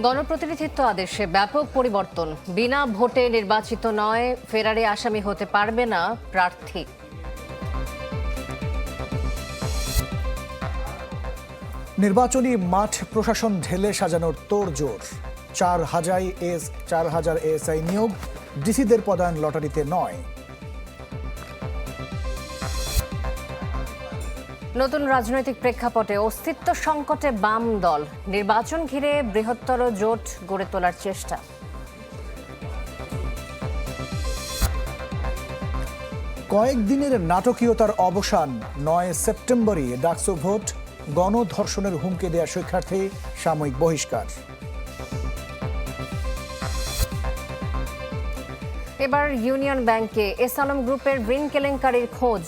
গণপ্রতিনিধিত্ব আদেশে ব্যাপক পরিবর্তন। বিনা ভোটে নির্বাচিত নয়, ফেরারে আসামি হতে পারবে না প্রার্থী। নির্বাচনী মাঠ প্রশাসন ঢেলে সাজানোর তোড়জোড়। চার হাজার এস, চার হাজার এএসআই নিয়োগ, ডিসিদের পদায়ন লটারিতে নয়। নতুন রাজনৈতিক প্রেক্ষাপটে অস্তিত্ব সংকটে বাম দল। নির্বাচন ঘিরে বৃহত্তর জোট গড়ে তোলার চেষ্টা। কয়েকদিনের নাটকীয়তার অবসান, নয় সেপ্টেম্বরে ডাকসো ভোট গণধর্ষণের হুমকি দেয়া শিক্ষার্থী সাময়িক বহিষ্কার। এবার ইউনিয়ন ব্যাংকে এস আলম গ্রুপের ঋণ কেলেঙ্কারির খোঁজ।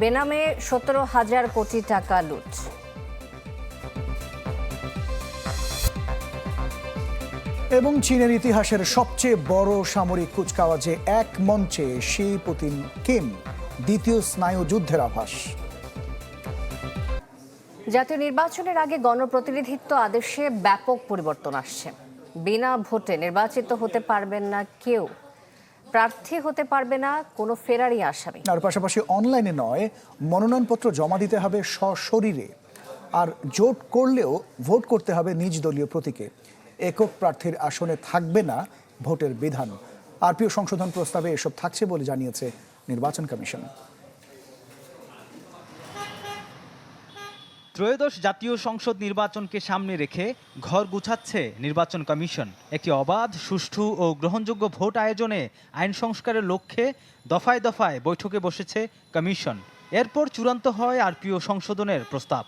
বেনামে সতেরো হাজার কোটি টাকা লুট। এবং চীনের ইতিহাসের সবচেয়ে বড় সামরিক কুচকাওয়াজে এক মঞ্চে শি পুতিন কিম দ্বিতীয় স্নায়ু যুদ্ধের আভাস। জাতীয় নির্বাচনের আগে গণপ্রতিনিধিত্ব আদেশে ব্যাপক পরিবর্তন আসছে। বিনা ভোটে নির্বাচিত হতে পারবেন না কেউ। প্রার্থী হতে পারবে না, কোনো ফেরারি আসামি। আর পাশাপাশি অনলাইনে নয়, মনোনয়নপত্র জমা দিতে হবে সশরীরে। আর জোট করলেও ভোট করতে হবে নিজ দলীয় প্রতীকে। একক প্রার্থীর আসনে থাকবে না ভোটের বিধান। আরপিও সংশোধন প্রস্তাবে এসব থাকছে বলে জানিয়েছে নির্বাচন কমিশন। ত্রয়োদশ জাতীয় সংসদ নির্বাচনকে সামনে রেখে ঘর গুছাচ্ছে নির্বাচন কমিশন। একটি অবাধ, সুষ্ঠু ও গ্রহণযোগ্য ভোট আয়োজনে আইন সংস্কারের লক্ষ্যে দফায় দফায় বৈঠকে বসেছে কমিশন। এরপর চূড়ান্ত হয় আরপিও সংশোধনের প্রস্তাব।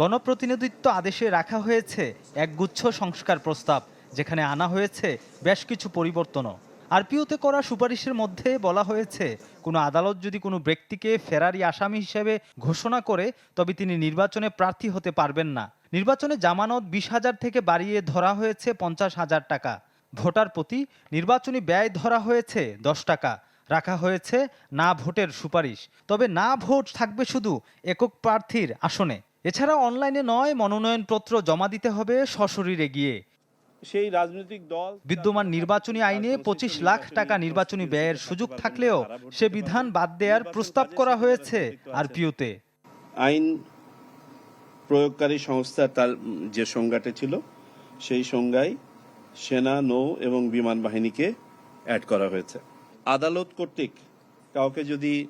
গণপ্রতিনিধিত্ব আদেশে রাখা হয়েছে একগুচ্ছ সংস্কার প্রস্তাব, যেখানে আনা হয়েছে বেশ কিছু পরিবর্তনও। আরপিওতে করা সুপারিশের মধ্যে বলা হয়েছে, কোনো আদালত যদি কোনো ব্যক্তিকে ফেরারি আসামি হিসেবে ঘোষণা করে, তবে তিনি নির্বাচনে প্রার্থী হতে পারবেন না। নির্বাচনে জামানত বিশ হাজার থেকে বাড়িয়ে ধরা হয়েছে পঞ্চাশ হাজার টাকা। ভোটার প্রতি নির্বাচনী ব্যয় ধরা হয়েছে দশ টাকা। রাখা হয়েছে না ভোটের সুপারিশ। তবে না ভোট থাকবে শুধু একক প্রার্থীর আসনে। এছাড়া অনলাইনে নয়, মনোনয়নপত্র জমা দিতে হবে সশরীরে গিয়ে। সেই রাজনৈতিক দল বিদ্যমান নির্বাচনী আইনে পঁচিশ লাখ টাকা নির্বাচনী ব্যয়ের সুযোগ থাকলেও সে বিধান বাদ দেওয়ার প্রস্তাব করা হয়েছে আরপিওতে আইন প্রয়োগকারী সংস্থা তার যে সংজ্ঞাটা ছিল সেই সংজ্ঞায় সেনা নৌ এবং বিমান বাহিনীকে অ্যাড করা হয়েছে। আদালত কর্তৃক কাউকে যদি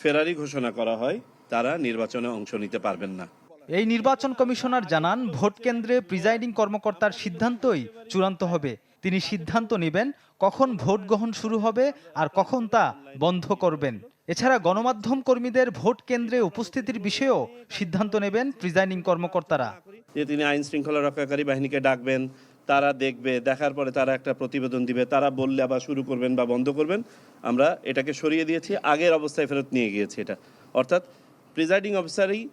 ফেরারি ঘোষণা করা হয় তারা নির্বাচনে অংশ নিতে পারবেন না। এই নির্বাচন কমিশনার জানান, ভোট কেন্দ্রে প্রিজাইডিং কর্মকর্তার সিদ্ধান্তই চূড়ান্ত হবে। তিনি সিদ্ধান্ত নেবেন কখন ভোট গ্রহণ শুরু হবে আর কখন তা বন্ধ করবেন। এছাড়া গণমাধ্যম কর্মীদের ভোট কেন্দ্রে উপস্থিতির বিষয়েও সিদ্ধান্ত নেবেন প্রিজাইডিং কর্মকর্তারা। যে তিনি আইন শৃঙ্খলা রক্ষাকারী বাহিনীকে ডাকবেন, তারা দেখবে, দেখার পরে তারা একটা প্রতিবেদন দিবে, তারা বললে আবার শুরু করবেন বা বন্ধ করবেন। আমরা এটাকে সরিয়ে দিয়েছি, আগের অবস্থায় ফেরত নিয়ে গিয়েছি এটা। অর্থাৎ প্রিজাইডিং অফিসারই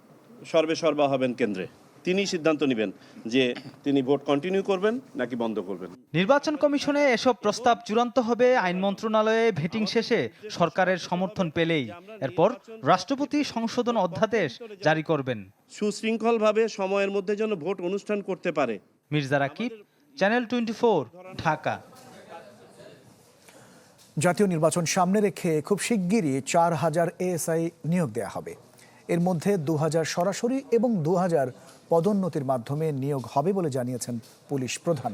সর্বে সর্বা হবেন কেন্দ্রে। তিনি সিদ্ধান্ত নেবেন যে তিনি ভোট কন্টিনিউ করবেন নাকি বন্ধ করবেন। নির্বাচন কমিশনে এসব প্রস্তাব চূড়ান্ত হবে আইন মন্ত্রণালয়ে ভেটিং শেষে সরকারের সমর্থন পেলেই। এরপর রাষ্ট্রপতি সংশোধন অধ্যাদেশ জারি করবেন। সুশৃঙ্খলভাবে সময়ের মধ্যে যেন ভোট অনুষ্ঠান করতে পারে। Mirza Rakib channel twenty Dhaka. জাতীয় নির্বাচন সামনে রেখে খুব শিগগিরই চার হাজার এএসআই নিয়োগ দেওয়া হবে। এর মধ্যে দু হাজার সরাসরি এবং দু হাজার পদোন্নতির মাধ্যমে নিয়োগ হবে বলে জানিয়েছেন পুলিশ প্রধান।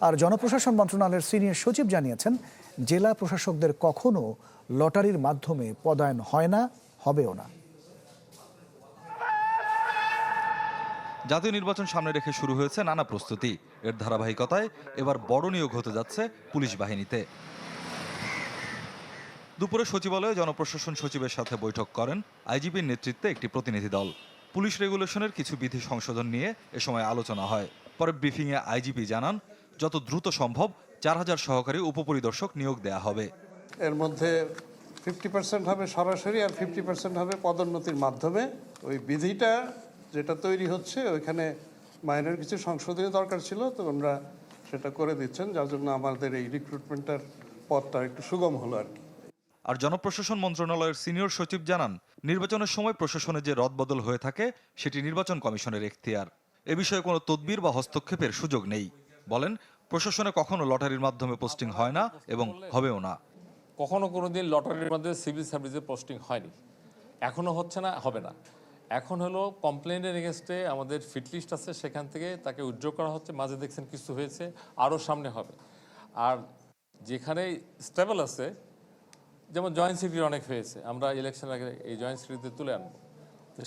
আর জনপ্রশাসন মন্ত্রণালয়ের সিনিয়র সচিব জানিয়েছেন, জেলা প্রশাসকদের কখনো লটারির মাধ্যমে পদায়ন হয় না, হবেও না। জাতীয় নির্বাচন সামনে রেখে শুরু হয়েছে নানা প্রস্তুতি। এর ধারাবাহিকতায় এবার বড় নিয়োগ হতে যাচ্ছে পুলিশ বাহিনীতে। দুপুরে সচিবালয়ে জনপ্রশাসন সচিবের সাথে বৈঠক করেন আইজিপির নেতৃত্বে একটি প্রতিনিধি দল। পুলিশ রেগুলেশনের কিছু বিধি সংশোধন নিয়ে এ সময় আলোচনা হয়। পরে ব্রিফিংয়ে আইজিপি জানান, যত দ্রুত সম্ভব চার হাজার সহকারী উপপরিদর্শক নিয়োগ দেয়া হবে। এর মধ্যে ফিফটি পার্সেন্ট হবে সরাসরি আর ফিফটি পার্সেন্ট হবে পদোন্নতির মাধ্যমে। ওই বিধিটা যেটা তৈরি হচ্ছে, ওইখানে মাইনের কিছু সংশোধনী দরকার ছিল, তো আমরা সেটা করে দিচ্ছেন। যার জন্য আমাদের এই রিক্রুটমেন্টের পথটা একটু সুগম হলো আর কি। আর জনপ্রশাসন মন্ত্রণালয়ের সিনিয়র সচিব জানান, নির্বাচনের সময় প্রশাসনে যে রদবদল হয়ে থাকে, সেটি নির্বাচন কমিশনের এখতিয়ার। এ বিষয়ে কোনো তদবির বা হস্তক্ষেপের সুযোগ নেই। বলেন, প্রশাসনে কখনো লটারির মাধ্যমে পোস্টিং হয় না এবং হবেও না। কখনো কোনো দিন লটারির মধ্যে সিভিল সার্ভিসে পোস্টিং হয়নি। এখনও হচ্ছে না, হবে না। এখন হলো কমপ্লেনের এগেনস্টে আমাদের ফিটলিস্ট আছে, সেখান থেকে তাকে উইথড্র করা হচ্ছে। মাঝে দেখছেন কিছু হয়েছে আরও সামনে হবে। আর যেখানে স্টেবল আছে যেমন জয়েন্ট সিটির অনেক হয়েছে আমরা ইলেকশন আগে এই জয়েন্ট সিটিতে তুলে আনব।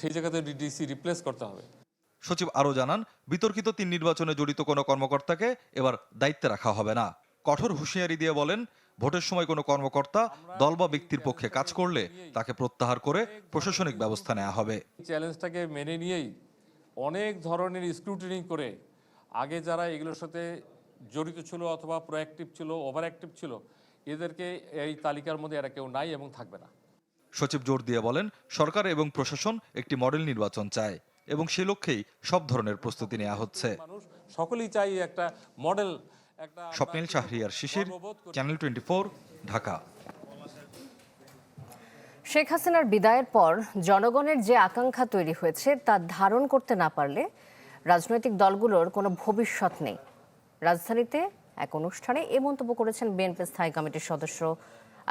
সেই জায়গাতে ডিডিসি রিপ্লেস করতে হবে। সচিব আরও জানান বিতর্কিত তিন নির্বাচনে জড়িত কোনো কর্মকর্তাকে এবার দায়িত্বে রাখা হবে না। কঠোর হুঁশিয়ারি দিয়ে বলেন ভোটের সময় কোনো কর্মকর্তা দল বা ব্যক্তির পক্ষে কাজ করলে তাকে প্রত্যাহার করে প্রশাসনিক ব্যবস্থা নেওয়া হবে। চ্যালেঞ্জটাকে মেনে নিয়েই অনেক ধরনের স্ক্রুটিনি করে আগে যারা এগুলোর সাথে জড়িত ছিল অথবা প্রোঅ্যাক্টিভ ছিল ওভার অ্যাক্টিভ ছিল এদেরকে এই তালিকার মধ্যে এরা কেউ নাই এবং থাকবে না। সচিব জোর দিয়ে বলেন সরকার এবং প্রশাসন একটি মডেল নির্বাচন চায় এবং সে লক্ষ্যেই সব ধরনের প্রস্তুতি নেওয়া হচ্ছে। সকলেই চাই একটা model Swapnil Shahriar Shishir channel twenty Dhaka. Sheikh হাসিনার বিদায়ের পর জনগণের যে আকাঙ্ক্ষা তৈরি হয়েছে তা ধারণ করতে না পারলে রাজনৈতিক দলগুলোর কোনো ভবিষ্যৎ নেই। রাজধানীতে এক অনুষ্ঠানে এ মন্তব্য করেছেন বিএনপি স্থায়ী কমিটির সদস্য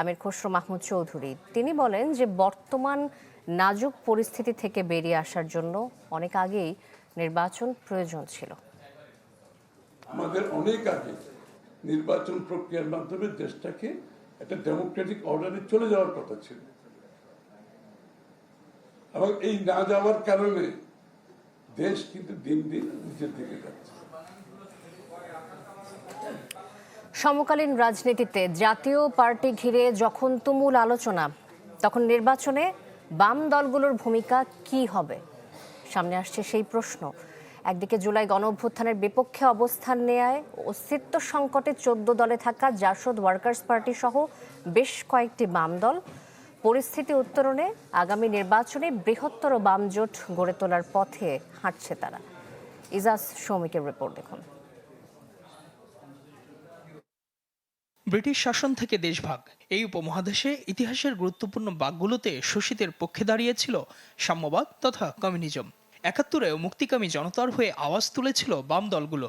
আমির খসরু মাহমুদ চৌধুরী। তিনি বলেন যে বর্তমান নাজুক পরিস্থিতি থেকে বেরিয়ে আসার জন্য অনেক আগেই নির্বাচন প্রয়োজন ছিল। আমাদের অনেক আগে নির্বাচন প্রক্রিয়ার মাধ্যমে দেশটাকে একটা ডেমোক্রেটিক অর্ডারে চলে যাওয়ার কথা ছিল। এবং এই না যাওয়ার কারণে দেশ কিন্তু দিন দিন নিচের দিকে যাচ্ছে। সমকালীন রাজনীতিতে জাতীয় পার্টি ঘিরে যখন তুমুল আলোচনা, তখন নির্বাচনে বাম দলগুলোর ভূমিকা কি হবে? সামনে আসছে সেই প্রশ্ন। একদিকে জুলাই গণ অভ্যুত্থানের বিপক্ষে অবস্থান নেয় অস্তিত্ব সংকটে চোদ্দ দলে থাকা জাসদ ওয়ার্কার্স পার্টি সহ বেশ কয়েকটি বাম দল। পরিস্থিতি উত্তরণে আগামী নির্বাচনে বৃহত্তর বাম জোট গড়ে তোলার পথে হাঁটছে তারা। ইজাজ সৌমিকের রিপোর্ট দেখুন। ব্রিটিশ শাসন থেকে দেশভাগ। এই উপমহাদেশে ইতিহাসের গুরুত্বপূর্ণ বাঘগুলোতে শোষিতের পক্ষে দাঁড়িয়েছিল সাম্যবাদ তথা কমিউনিজম। একাত্তরেও মুক্তিকামী জনতার হয়ে আওয়াজ তুলেছিল বাম দলগুলো।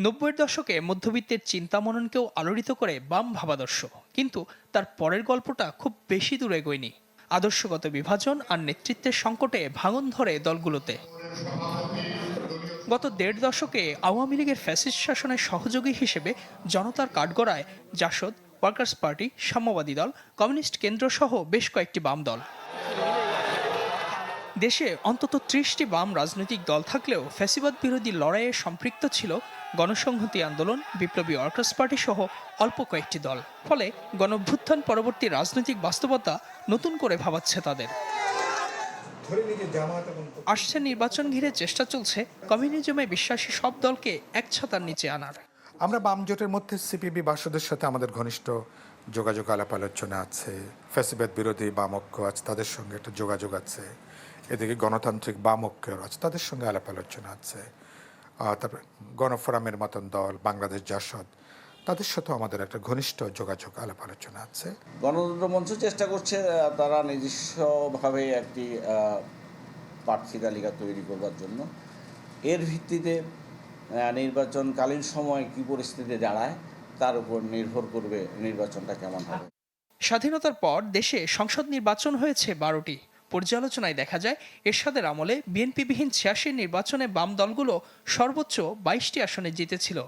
নব্বইয়ের দশকে মধ্যবিত্তের চিন্তা মননকেও আলোড়িত করে বাম ভাবাদর্শ। কিন্তু তার পরের গল্পটা খুব বেশি দূরে এগোয়নি। আদর্শগত বিভাজন আর নেতৃত্বের সংকটে ভাঙন ধরে দলগুলোতে। গত দেড় দশকে আওয়ামী লীগের ফ্যাসিস্ট শাসনের সহযোগী হিসেবে জনতার কাঠগড়ায় জাসদ, ওয়ার্কার্স পার্টি, সাম্যবাদী দল, কমিউনিস্ট কেন্দ্র সহ বেশ কয়েকটি বাম দল। দেশে অন্তত ত্রিশটি বাম রাজনৈতিক দল থাকলেও ফ্যাসিবাদ বিরোধী লড়াইয়ে সম্পৃক্ত ছিল গণসংহতি আন্দোলন, বিপ্লবী ওয়ার্কার্স পার্টি সহ অল্প কয়েকটি দল। ফলে গণভ্যুত্থান পরবর্তী রাজনৈতিক বাস্তবতা নতুন করে ভাবাচ্ছে তাদের। আসছে নির্বাচন ঘিরে চেষ্টা চলছে কমিউনিজমে বিশ্বাসী সব দলকে এক ছাতার নিচে আনার। আমরা বাম জোটের মধ্যে সিপিবি বাসদের সাথে আমাদের ঘনিষ্ঠ যোগাযোগ আলাপ আলোচনা আছে। ফ্যাসিবাদ বিরোধী বাম ঐক্য আছে তাদের সঙ্গে একটা যোগাযোগ আছে। এদিকে গণতান্ত্রিক বাম ঐক্য আছে তাদের সঙ্গে আলাপ আলোচনা আছে। তারপরে গণফোরামের মতন দল বাংলাদেশ জাসদ তাদের সাথেও আমাদের একটা ঘনিষ্ঠ যোগাযোগ আলাপ আলোচনা আছে। গণতন্ত্র মঞ্চ চেষ্টা করছে তারা নিজস্বভাবে একটি প্রার্থী তালিকা তৈরি করবার জন্য। এর ভিত্তিতে নির্বাচনকালীন সময় কি পরিস্থিতি দাঁড়ায় তার উপর নির্ভর করবে নির্বাচনটা কেমন হবে। স্বাধীনতার পর দেশে সংসদ নির্বাচন হয়েছে বারোটি। পর্যালোচনায় দেখা যায়, এরশাদের আমলে বিএনপিবিহীন ছিয়াশি নির্বাচনে বাম দলগুলো সর্বোচ্চ বাইশটি আসনে জিতেছিল।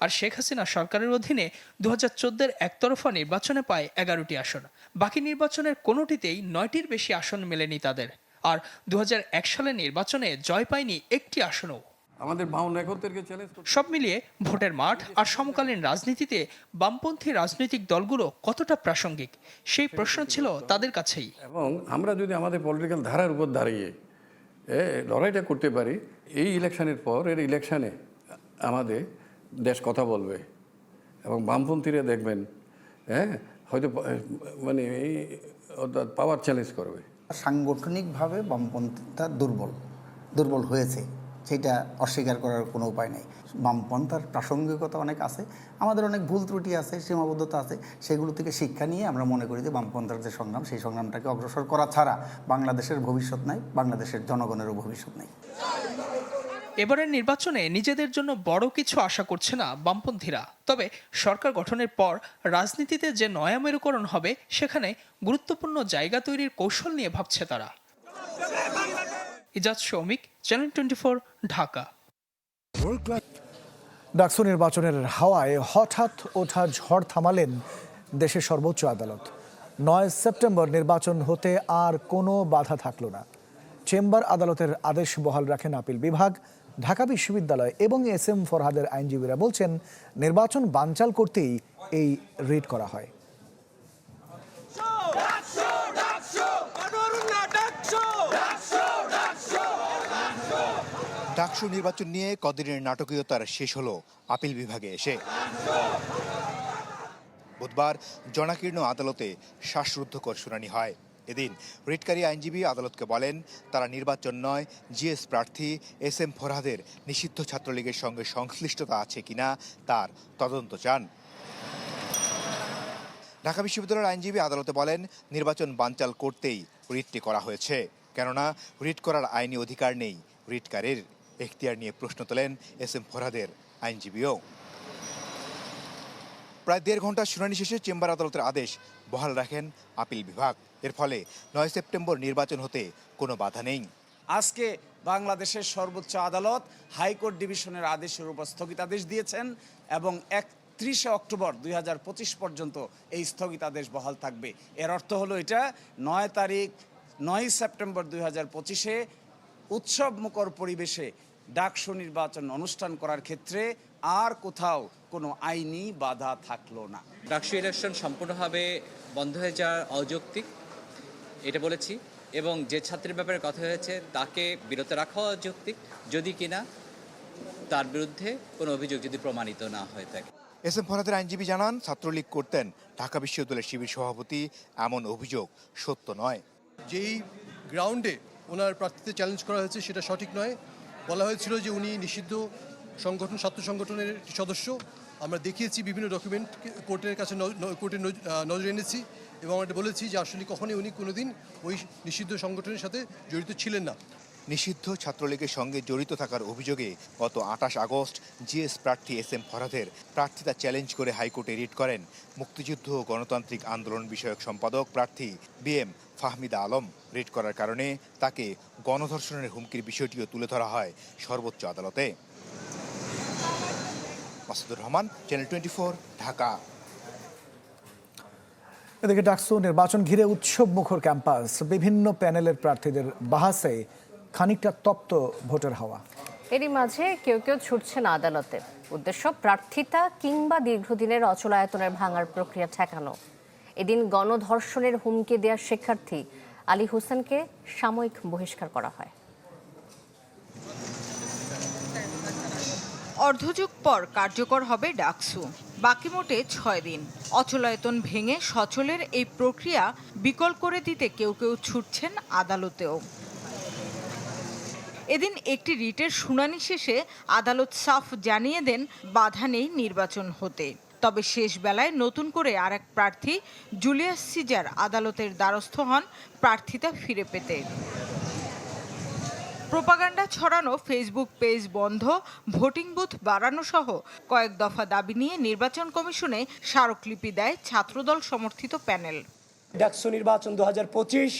আর শেখ হাসিনা সরকারের অধীনে দু হাজার চোদ্দের একতরফা নির্বাচনে পায় এগারোটি আসন। বাকি নির্বাচনের কোনোটিতেই নয়টির বেশি আসন মেলেনি তাদের। আর দু হাজার এক সালের নির্বাচনে জয় পায়নি একটি আসনও। আমাদের একত্রকে চ্যালেঞ্জ সব মিলিয়ে ভোটের মাঠ আর সমকালীন রাজনীতিতে বামপন্থী রাজনৈতিক দলগুলো কতটা প্রাসঙ্গিক? সেই প্রশ্ন ছিল তাদের কাছেই। এবং আমরা যদি আমাদের পলিটিক্যাল ধারার উপর দাঁড়িয়ে লড়াইটা করতে পারি এই ইলেকশনের পর এর ইলেকশনে আমাদের দেশ কথা বলবে এবং বামপন্থীরা দেখবেন হ্যাঁ হয়তো মানে এই অর্থাৎ পাওয়ার চ্যালেঞ্জ করবে। সাংগঠনিকভাবে বামপন্থা দুর্বল দুর্বল হয়েছে। সেটা অস্বীকার করার কোনো উপায় নেই। বামপন্থার প্রাসঙ্গিকতা অনেক আছে, আমাদের অনেক ভুল ত্রুটি আছে, সীমাবদ্ধতা আছে, সেগুলো থেকে শিক্ষা নিয়ে আমরা মনে করি যে বামপন্থার যে সংগ্রাম, সেই সংগ্রামটাকে অগ্রসর করা ছাড়া বাংলাদেশের ভবিষ্যৎ নাই, বাংলাদেশের জনগণেরও ভবিষ্যৎ নেই। এবারের নির্বাচনে নিজেদের জন্য বড় কিছু আশা করছে না বামপন্থীরা। তবে সরকার গঠনের পর রাজনীতিতে যে নয়া মেরুকরণ হবে, সেখানে গুরুত্বপূর্ণ জায়গা তৈরির কৌশল নিয়ে ভাবছে তারা। Ijaz Shoumik channel twenty four Dhaka DUCSU নির্বাচনের হাওয়ায় হঠাৎ ওঠা ঝড় থামালেন দেশের সর্বোচ্চ আদালত। নয় সেপ্টেম্বর নির্বাচন হতে আর কোনো বাধা থাকল না। চেম্বার আদালতের আদেশ বহাল রাখেন আপিল বিভাগ, ঢাকা বিশ্ববিদ্যালয় এবং এস এম ফরহাদের আইনজীবীরা বলছেন, নির্বাচন বানচাল করতেই এই রিট করা হয়। ডাকসু নির্বাচন নিয়ে কদিনের নাটকীয়তার শেষ হলো আপিল বিভাগে এসে। বুধবার জনাকীর্ণ আদালতে শ্বাসরুদ্ধকর শুনানি হয়। এদিন রিটকারী আইনজীবী আদালতকে বলেন, তারা নির্বাচন নয়, জিএস প্রার্থী এস এম ফরহাদের নিষিদ্ধ ছাত্রলীগের সঙ্গে সংশ্লিষ্টতা আছে কিনা তার তদন্ত চান। ঢাকা বিশ্ববিদ্যালয়ের আইনজীবী আদালতে বলেন, নির্বাচন বানচাল করতেই রিটটি করা হয়েছে। কেননা, রিট করার আইনি অধিকার নেই রিটকারীর। এখতিয়ার নিয়ে প্রশ্ন তোলেন এস এম ফরহাদের আইনজীবীও। প্রায় দেড় ঘণ্টা শুনানি শেষে চেম্বার আদালতের আদেশ বহাল রাখেন আপিল বিভাগ। এর ফলে নয় সেপ্টেম্বর নির্বাচন হতে কোনো বাধা নেই। আজকে বাংলাদেশের সর্বোচ্চ আদালত হাইকোর্ট ডিভিশনের আদেশের উপর স্থগিতাদেশ দিয়েছেন এবং একত্রিশে অক্টোবর দুই হাজার পঁচিশ পর্যন্ত এই স্থগিতাদেশ বহাল থাকবে। এর অর্থ হলো এটা, নয় তারিখ, নয় সেপ্টেম্বর দুই হাজার পঁচিশে উৎসব মুখর পরিবেশে ডাকসু নির্বাচন অনুষ্ঠান করার ক্ষেত্রে আর কোথাও কোনো আইনি বাধা থাকল না। ডাকসু ইলেকশন সম্পূর্ণভাবে বন্ধ হয়ে যাওয়ার অযৌক্তিক এটা বলেছি। এবং যে ছাত্রের ব্যাপারে কথা হয়েছে তাকে বিরত রাখা অযৌক্তিক। যদি কিনা তার বিরুদ্ধে কোনো অভিযোগ যদি প্রমাণিত না হয়ে থাকে। এস এম ফরহাদের আইনজীবী জানান ছাত্রলীগ করতেন ঢাকা বিশ্ববিদ্যালয়ের শিবির সভাপতি এমন অভিযোগ সত্য নয়। যেই গ্রাউন্ডে ওনার প্রার্থীতে চ্যালেঞ্জ করা হয়েছে সেটা সঠিক নয়। বলা হয়েছিল যে উনি নিষিদ্ধ সংগঠন, ছাত্র সংগঠনের একটি সদস্য। আমরা দেখিয়েছি বিভিন্ন ডকুমেন্ট কোর্টের কাছে কোর্টের নজরে এনেছি এবং আমরা বলেছি যে আসলে কখনোই উনি কোনোদিন ওই নিষিদ্ধ সংগঠনের সাথে জড়িত ছিলেন না। নিষিদ্ধ ছাত্রলীগের সঙ্গে জড়িত থাকার অভিযোগে গত আঠাশ আগস্ট জিএস প্রার্থী এস এম ফরহাদের প্রার্থিতা চ্যালেঞ্জ করে হাইকোর্টে রিট করেন মুক্তিযুদ্ধ ও গণতান্ত্রিক আন্দোলন বিষয়ক সম্পাদক প্রার্থী B M Fahmida Alam. Writ করার কারণে তাকে গণধর্ষণের হুমকির বিষয়টিও তুলে ধরা হয় সর্বোচ্চ আদালতে। Masudur Rahman channel twenty Dhaka. এদিকে ডাকসু, নির্বাচন ঘিরে উৎসব মুখর ক্যাম্পাস। বিভিন্ন প্যানেলের প্রার্থীদের বাহাসে খানিকটা তপ্ত ভোটের হওয়া। এরই মাঝে কেউ কেউ ছুটছেন আদালতে। উদ্দেশ্য প্রার্থিতা কিংবা দীর্ঘদিনের অচলায়তনের ভাঙার প্রক্রিয়া ঠেকানো। এদিন গণধর্ষণের হুমকি দেওয়া শিক্ষার্থী আলী হোসেনকে সাময়িক বহিষ্কার করা হয়। অর্ধযুগ পর কার্যকর হবে ডাকসু। বাকি মোটে ছয় দিন। অচলায়তন ভেঙে সচলের এই প্রক্রিয়া বিকল করে দিতে কেউ কেউ ছুটছেন আদালতেও। এদিন একটি রিটের শুনানি শেষে আদালত সাফ জানিয়ে দেন, বাধা নেই নির্বাচন হতে। তবে শেষ বেলায় নতুন করে আর এক প্রার্থী, জুলিয়াস সিজার, আদালতের দ্বারস্থ হন প্রার্থিতা ফিরে পেতে। প্রোপাগান্ডা ছড়ানো ফেসবুক পেজ বন্ধ, ভোটিং বুথ বাড়ানো সহ কয়েক দফা দাবি নিয়ে নির্বাচন কমিশনে স্মারকলিপি দেয় ছাত্রদল সমর্থিত প্যানেল। ডাকসু নির্বাচন দু হাজার পঁচিশ,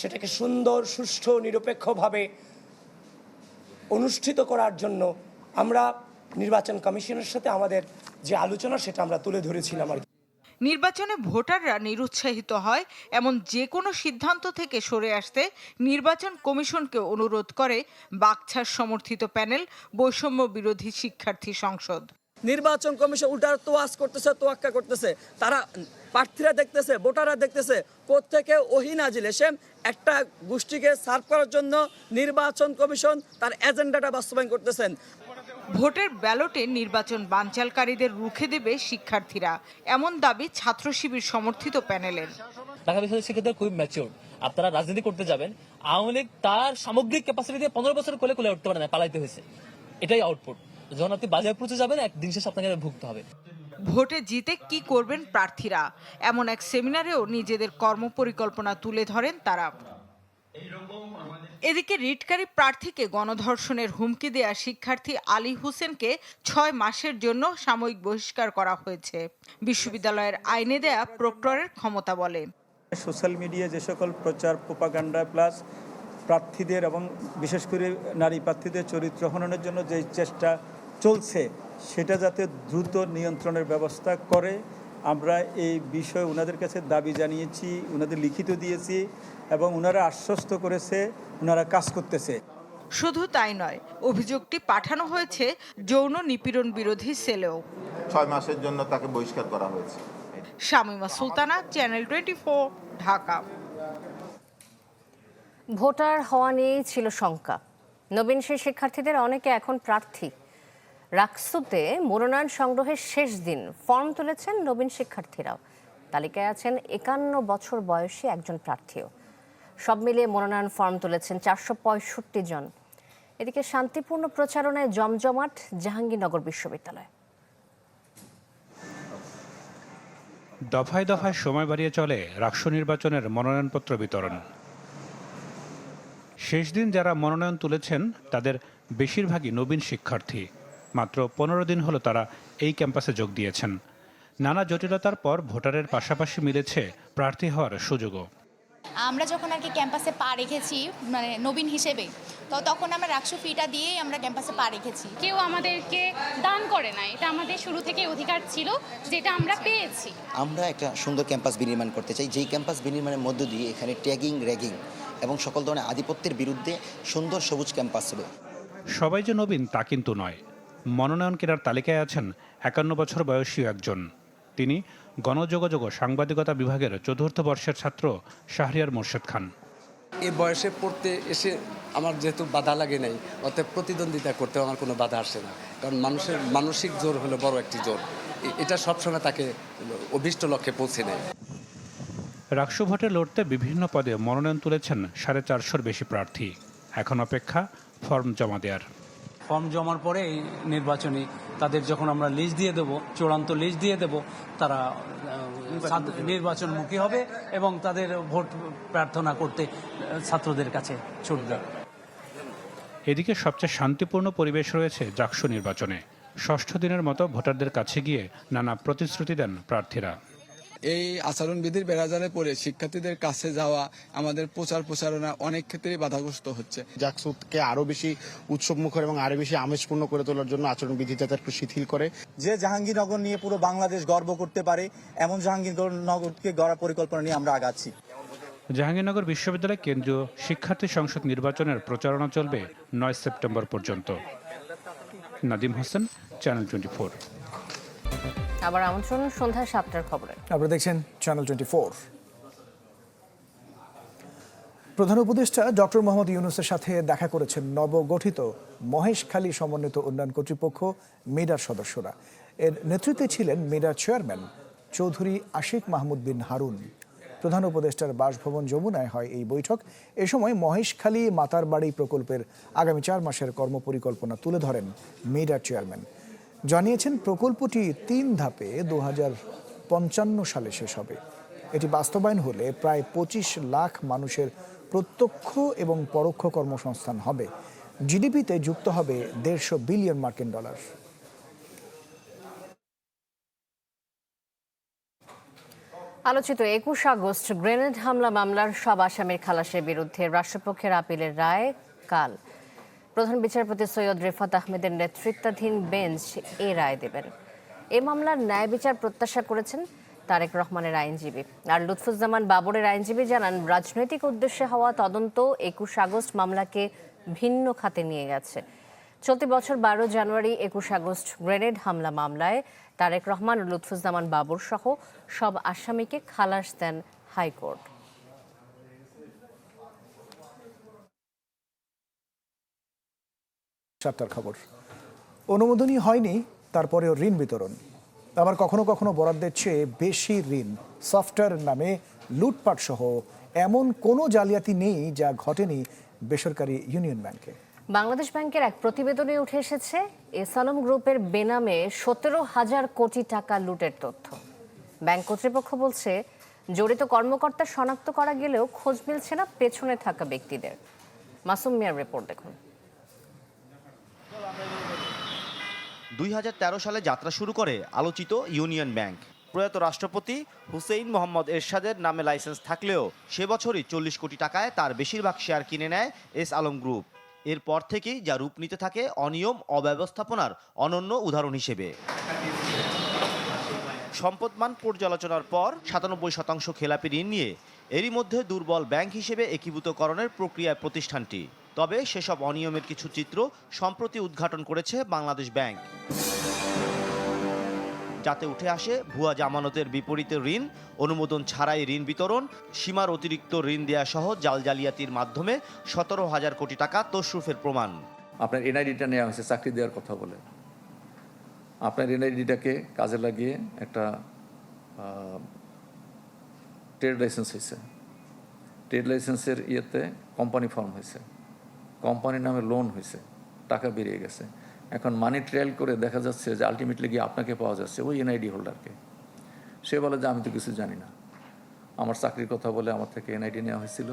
সেটাকে সুন্দর, সুষ্ঠু, নিরপেক্ষভাবে অনুষ্ঠিত করার জন্য আমরা নির্বাচন কমিশনের সাথে আমাদের যে আলোচনা সেটা আমরা তুলে ধরেছিলাম আর নির্বাচনে ভোটাররা নিরুৎসাহিত হয় এমন যে কোনো সিদ্ধান্ত থেকে সরে আসতে নির্বাচন কমিশনকে অনুরোধ করে বাকছার সমর্থিত প্যানেল বৈষম্য বিরোধী শিক্ষার্থী সংসদ। নির্বাচন কমিশন উল্টার তোয়াজ করতেছে তোয়াক্কা করতেছে। তারা প্রার্থীরা দেখতেছে ভোটাররা দেখতেছে কোত্থেকে ওহি নাজিল এসে একটা গোষ্ঠীকে সার্ভ করার জন্য নির্বাচন কমিশন তার এজেন্ডাটা বাস্তবায়ন করতেছেন। ভোটের ব্যালটে নির্বাচন বানচালকারীদের রুখে দেবে শিক্ষার্থীরা। এমন দাবি ছাত্র শিবির সমর্থিত প্যানেলের। ঢাকা বিশ্ববিদ্যালয় শিক্ষার্থীরা খুবই ম্যাচিওর আপনারা রাজনীতি করতে যাবেন। আওয়ামী লীগ তার সামগ্রিক ক্যাপাসিটি দিয়ে পনেরো বছর কোলে কোলে উঠতে পারে না পালাইতে হয়েছে। এটাই আউটপুট যখন আপনি বাজার পৌঁছে যাবেন একদিন শেষ আপনাকে ভুগতে হবে। ভোটে জিতে কি করবেন প্রার্থীরা? এমন এক সেমিনারেও নিজেদের কর্মপরিকল্পনা তুলে ধরেন তারা। এদিকে রিটকারী প্রার্থীকে গণধর্ষণের হুমকি দেয়া শিক্ষার্থী আলী হোসেনকে ছয় মাসের জন্য সাময়িক বহিষ্কার করা হয়েছে। বিশ্ববিদ্যালয়ের আইনে দেয়া প্রক্টরের ক্ষমতা বলে। সোশ্যাল মিডিয়া যে সকল প্রচার, প্রোপাগান্ডা প্লাস প্রার্থীদের এবং বিশেষ করে নারী প্রার্থীদের চরিত্র হননের জন্য যে চেষ্টা চলছে সেটা যাতে দ্রুত নিয়ন্ত্রণের ব্যবস্থা করে। আমরা এই বিষয়ে ওনাদের কাছে দাবি জানিয়েছি ওনাদের লিখিত দিয়েছি এবং ওনারা আশ্বস্ত করেছে ওনারা কাজ করতেছে। শুধু তাই নয় অভিযোগটি পাঠানো হয়েছে যৌন নিপীড়ন বিরোধী সেলেও। ছয় মাসের জন্য তাকে বহিষ্কার করা হয়েছে। Shamima Sultana channel twenty Dhaka. Voter হওয়া নিয়েই ছিল শঙ্কা। নবীন সেই শিক্ষার্থীদের অনেকে এখন প্রার্থী। রাকসুতে মনোনয়ন সংগ্রহের শেষ দিন। ফর্ম তুলেছেন নবীন শিক্ষার্থীরাও। তালিকায় আছেন একান্ন বছর বয়সী একজন প্রার্থীও। সব মিলিয়ে মনোনয়ন ফর্ম তুলেছেন চারশো পঁয়ষট্টি জন। এদিকে শান্তিপূর্ণ প্রচারণায় জমজমাট জাহাঙ্গীরনগর বিশ্ববিদ্যালয়। দফায় দফায় সময় বাড়িয়ে চলে রাষ্ট্র নির্বাচনের মনোনয়নপত্র বিতরণ। শেষ দিন যারা মনোনয়ন তুলেছেন, তাদের বেশিরভাগই নবীন শিক্ষার্থী। মাত্র পনেরো দিন হলো তারা এই ক্যাম্পাসে যোগ দিয়েছেন। নানা জটিলতার পর ভোটারের পাশাপাশি মিলেছে প্রার্থী হওয়ার সুযোগও। আমরা যখন আর কি ক্যাম্পাসে পা রেখেছি মানে নবীন হিসেবে তো তখন আমরা একশো ফিটা দিয়েই আমরা ক্যাম্পাসে পা রেখেছি। কেউ আমাদেরকে দান করে না এটা আমাদের শুরু থেকে অধিকার ছিল যেটা আমরা পেয়েছি। আমরা একটা সুন্দর ক্যাম্পাস বিনির্মাণ করতে চাই যেই ক্যাম্পাস বিনির্মাণের মধ্য দিয়ে এখানে ট্যাগিং র্যাগিং এবং সকল ধরনের আধিপত্যের বিরুদ্ধে সুন্দর সবুজ ক্যাম্পাস হবে সবাই যে নবীন তা কিন্তু নয়। মনোনয়ন কেনার তালিকায় আছেন একান্ন বছর বয়সী একজন। তিনি গণযোগাযোগ ও সাংবাদিকতা বিভাগের চতুর্থ বর্ষের ছাত্র শাহরিয়ার মোর্শেদ খান। এই বয়সে পড়তে এসে আমার যেহেতু বাধা লাগে নাই অতএব প্রতিদ্বন্দ্বিতা করতে আমার কোনো বাধা আসে না। কারণ মানুষের মানসিক জোর হলো বড় একটি জোর। এটা সবসময় তাকে অভিষ্ট লক্ষ্যে পৌঁছে নেয়। রাকসু ভোটে লড়তে বিভিন্ন পদে মনোনয়ন তুলেছেন সাড়ে চারশোর বেশি প্রার্থী। এখন অপেক্ষা ফর্ম জমা দেওয়ার। ফর্ম জমার পরে এই নির্বাচনী তাদের যখন আমরা লিস্ট দিয়ে দেব চূড়ান্ত লিস্ট দিয়ে দেব তারা নির্বাচনমুখী হবে। এবং তাদের ভোট প্রার্থনা করতে ছাত্রদের কাছে ছুটবে। এদিকে সবচেয়ে শান্তিপূর্ণ পরিবেশ রয়েছে জাকসু নির্বাচনে। ষষ্ঠ দিনের মতো ভোটারদের কাছে গিয়ে নানা প্রতিশ্রুতি দেন প্রার্থীরা। এই আচরণবিধির বেড়াজালে পড়ে শিক্ষার্থীদের কাছে যাওয়া আমাদের প্রচার প্রচারণা অনেক ক্ষেত্রেই বাধাগ্রস্ত হচ্ছে। জাকসুদকে আরও বেশি উৎসবমুখর এবং আরও বেশি আমেজপূর্ণ করে তোলার জন্য আচরণবিধি যাতে একটু শিথিল করে। যে জাহাঙ্গীরনগর নিয়ে পুরো বাংলাদেশ গর্ব করতে পারে এমন জাহাঙ্গীরনগরকে গড়া পরিকল্পনা নিয়ে আমরা আগাচ্ছি। জাহাঙ্গীরনগর বিশ্ববিদ্যালয় কেন্দ্রীয় শিক্ষার্থী সংসদ নির্বাচনের প্রচারণা চলবে নয় সেপ্টেম্বর পর্যন্ত। নাদিম হোসেন চ্যানেল টোয়েন্টি আবার আমন্ত্রণ সন্ধ্যা সাতটার খবরে। আপনারা দেখছেন চ্যানেল টোয়েন্টি ফোর প্রধান উপদেষ্টা ডক্টর মোহাম্মদ ইউনুসের সাথে দেখা করেছেন নবগঠিত মহেশখালী সমন্বিত উন্নয়ন কর্তৃপক্ষ, মিডার সদস্যরা। এর নেতৃত্বে ছিলেন মিডার চেয়ারম্যান চৌধুরী আশিক মাহমুদ বিন হারুন। প্রধান উপদেষ্টার বাসভবন যমুনায় হয় এই বৈঠক। এ সময় মহেশখালী মাতারবাড়ি প্রকল্পের আগামী চার মাসের কর্মপরিকল্পনা তুলে ধরেন মিডার চেয়ারম্যান। জানিয়েছেন প্রকল্পটি তিন ধাপে দু পঞ্চান্ন সালে শেষ হবে। এটি বাস্তবায়ন হলে প্রায় পঁচিশ লাখ মানুষের প্রত্যক্ষ এবং পরোক্ষ কর্মসংস্থান হবে। জিডিপিতে যুক্ত হবে দেড়শো বিলিয়ন মার্কিন ডলার। আলোচিত একুশ আগস্ট গ্রেনেড হামলা মামলার সব আসামির খালাসের বিরুদ্ধে রাষ্ট্রপক্ষের আপিলের রায় কাল। প্রধান বিচারপতি সৈয়দ রেফাত আহমেদের নেতৃত্বাধীন বেঞ্চ এ রায় দেবেন। এ মামলার ন্যায় বিচার প্রত্যাশা করেছেন তারেক রহমানের আইনজীবী। আর লুৎফুজ্জামান বাবরের আইনজীবী জানান, রাজনৈতিক উদ্দেশ্যে হওয়া তদন্ত একুশ আগস্ট মামলাকে ভিন্ন খাতে নিয়ে গেছে। চলতি বছর বারো জানুয়ারি একুশ আগস্ট গ্রেনেড হামলা মামলায় তারেক রহমান ও লুৎফুজ্জামান বাবর সহ সব আসামিকে খালাস দেন হাইকোর্ট। সাতটার খবর। অনুমোদনই হয়নি, তারপরেও ঋণ বিতরণ। আবার কখনো কখনো বরাদ্দের চেয়ে বেশি ঋণ। সফটওয়্যার নামে লুটপাট সহ এমন কোনো জালিয়াতি নেই যা ঘটেনি বেসরকারি ইউনিয়ন ব্যাংকে। বাংলাদেশ ব্যাংকের এক প্রতিবেদনে উঠে এসেছে, এসালম গ্রুপের বেনামে সতেরো হাজার কোটি টাকা লুটের তথ্য। ব্যাংক কর্তৃপক্ষ বলছে, জড়িত কর্মকর্তা শনাক্ত করা গেলেও খোঁজ মিলছে না পেছনে থাকা ব্যক্তিদের। মাসুম মিয়ার রিপোর্ট দেখুন। দুই হাজার তেরো সালে যাত্রা শুরু করে আলোচিত ইউনিয়ন ব্যাংক। প্রয়াত রাষ্ট্রপতি হুসেইন মোহাম্মদ এরশাদের নামে লাইসেন্স থাকলেও সে বছরই চল্লিশ কোটি টাকায় তার বেশিরভাগ শেয়ার কিনে নেয় এস আলম গ্রুপ। এরপর থেকেই যা রূপ নিতে থাকে অনিয়ম, অব্যবস্থাপনার অনন্য উদাহরণ হিসেবে। সম্পদমান পর্যালোচনার পর সাতানব্বই শতাংশ খেলাপি ঋণ নিয়ে এরই মধ্যে দুর্বল ব্যাংক হিসেবে একীভূতকরণের প্রক্রিয়ায় প্রতিষ্ঠানটি। তবে সেসব অনিয়মের কিছু চিত্র সম্প্রতি উদ্ঘাটন করেছে বাংলাদেশ ব্যাংক। যাতে উঠে আসে ভুয়া জামানতের বিপরীতে ঋণ, অনুমোদন ছাড়াই ঋণ বিতরণ, সীমার অতিরিক্ত ঋণ দেয়া সহ জাল জালিয়াতির মাধ্যমে সতেরো হাজার কোটি টাকা তশরুফের প্রমাণ। আপনার এনআইডিটা নেওয়া হয়েছে, চাকরি দেওয়ার কথা বলে। আপনার এনআইডিটাকে কাজে লাগিয়ে একটা ট্রেড লাইসেন্স হয়েছে। ট্রেড লাইসেন্সের ইয়েতে কোম্পানি ফর্ম হয়েছে। কোম্পানির নামে লোন হয়েছে, টাকা বেরিয়ে গেছে। এখন মানি ট্রায়াল করে দেখা যাচ্ছে যে আলটিমেটলি গিয়ে আপনাকে পাওয়া যাচ্ছে ওই এনআইডি হোল্ডারকে সে বলে যে, আমি তো কিছু জানি না। আমার চাকরির কথা বলে আমার থেকে এনআইডি নেওয়া হয়েছিল।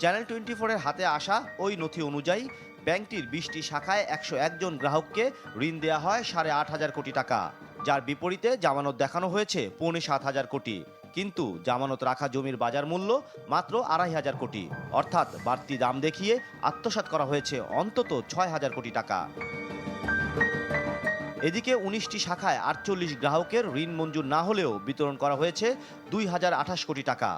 চ্যানেল টোয়েন্টি ফোরের হাতে আসা ওই নথি অনুযায়ী ব্যাংকটির বিশটি শাখায় একশো একজন গ্রাহককে ঋণ দেওয়া হয় সাড়ে আট হাজার কোটি টাকা, যার বিপরীতে জামানত দেখানো হয়েছে পৌনে সাত হাজার কোটি। কিন্তু জামানত রাখা জমির বাজার মূল্য মাত্র আড়াই হাজার কোটি। অর্থাৎ বাড়তি দাম দেখিয়ে আত্মসাৎ করা হয়েছে অন্তত ছয় হাজার কোটি টাকা। এদিকে উনিশটি শাখায় আটচল্লিশ গ্রাহকের ঋণ মঞ্জুর না হলেও বিতরণ করা হয়েছে দুই হাজার আঠাশ কোটি টাকা।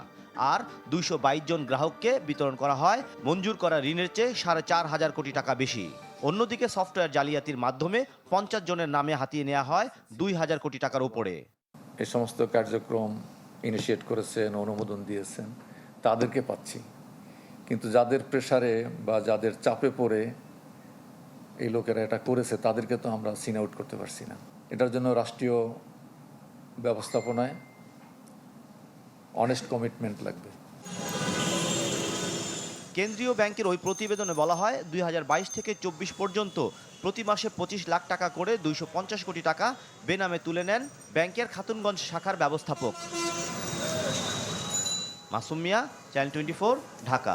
আর দুইশো বাইশ জন গ্রাহককে বিতরণ করা হয় মঞ্জুর করা ঋণের চেয়ে সাড়ে চার হাজার কোটি টাকা বেশি। অন্যদিকে সফটওয়্যার জালিয়াতির মাধ্যমে পঞ্চাশ জনের নামে হাতিয়ে নেওয়া হয় দুই হাজার কোটি টাকার উপরে। এ সমস্ত কার্যক্রম ইনিশিয়েট করেছেন অনুমোদন দিয়েছেন, তাদেরকে পাচ্ছি। কিন্তু যাদের প্রেসারে বা যাদের চাপে পড়ে এই লোকেরা এটা করেছে, তাদেরকে তো আমরা সিন আউট করতে পারছি না। এটার জন্য রাষ্ট্রীয় ব্যবস্থাপনায় অনেস্ট কমিটমেন্ট লাগবে। কেন্দ্রীয় ব্যাংকের ওই প্রতিবেদনে বলা হয়, দুই হাজার বাইশ থেকে চব্বিশ পর্যন্ত প্রতি মাসে পঁচিশ লাখ টাকা করে দুইশো পঞ্চাশ কোটি টাকা বেনামে তুলে নেন ব্যাংকের খাতুনগঞ্জ শাখার ব্যবস্থাপক। Masumia channel twenty Dhaka.